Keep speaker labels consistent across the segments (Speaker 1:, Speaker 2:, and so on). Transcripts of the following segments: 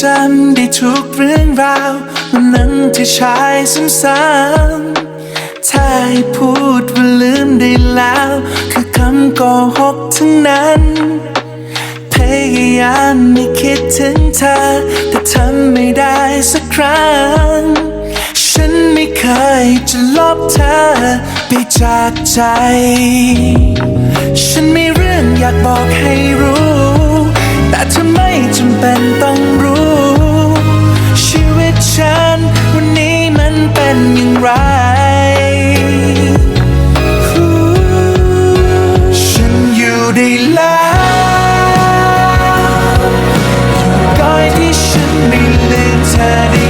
Speaker 1: จำได้ทุกเรื่องราววันนั้นที่ชายซ้ำๆถ้าให้พูดว่าลืมได้แล้ว คือคำโกหกทั้งนั้น พยายามไม่คิดถึงเธอ แต่ทำไม่ได้สักครั้ง ฉันไม่เคยจะลบเธอไปจากใจ ฉันมีเรื่องอยากบอกให้รู้ แต่เธอไม่จำเป็นต้องรู้ ไรฉันอยู่ได้แล้วอยู่ก้อยที่ฉันไม่ลืมเธอได้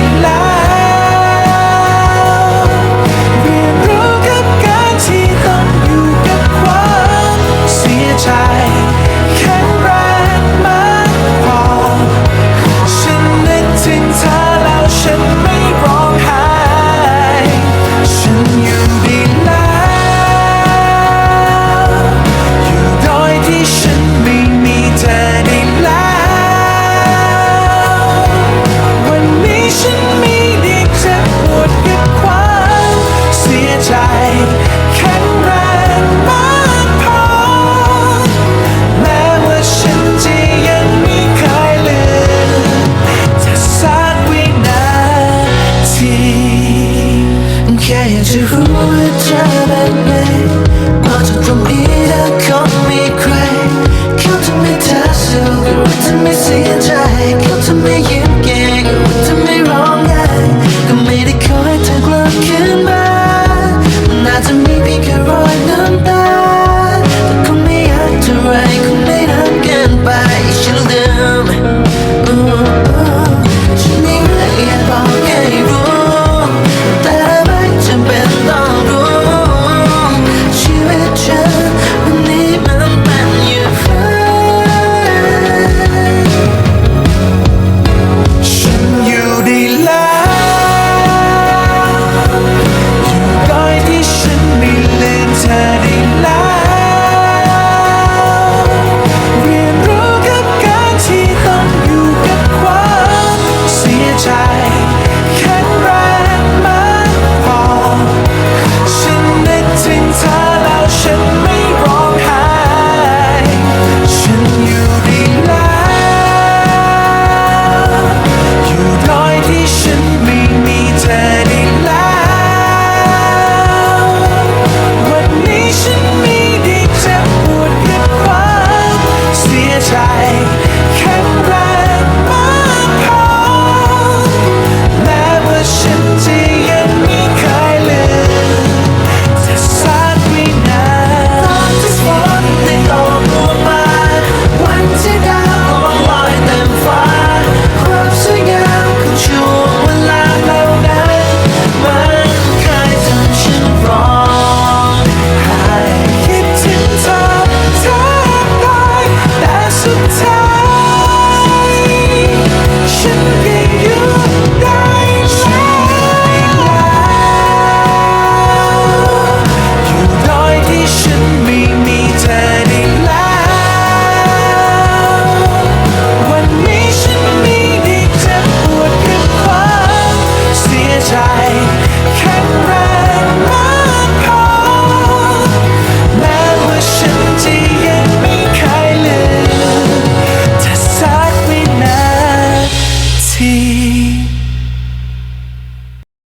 Speaker 1: to me, dash, you're to me, see you. time.